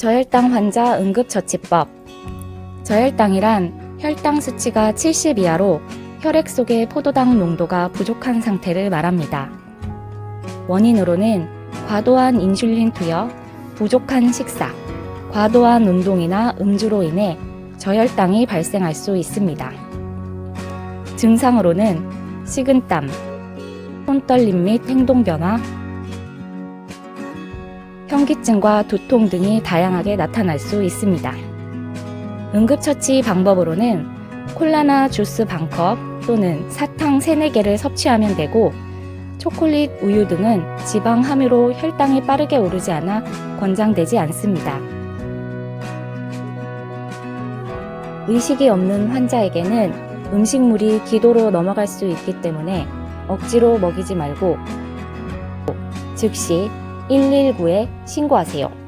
저혈당 환자 응급처치법. 저혈당이란 혈당 수치가 70 이하로 혈액 속의 포도당 농도가 부족한 상태를 말합니다. 원인으로는 과도한 인슐린 투여, 부족한 식사, 과도한 운동이나 음주로 인해 저혈당이 발생할 수 있습니다. 증상으로는 식은땀, 손떨림 및 행동 변화, 현기증과 두통 등이 다양하게 나타날 수 있습니다. 응급처치 방법으로는 콜라나 주스 반컵 또는 사탕 3, 4개를 섭취하면 되고 초콜릿, 우유 등은 지방 함유로 혈당이 빠르게 오르지 않아 권장되지 않습니다. 의식이 없는 환자에게는 음식물이 기도로 넘어갈 수 있기 때문에 억지로 먹이지 말고 즉시 119에 신고하세요.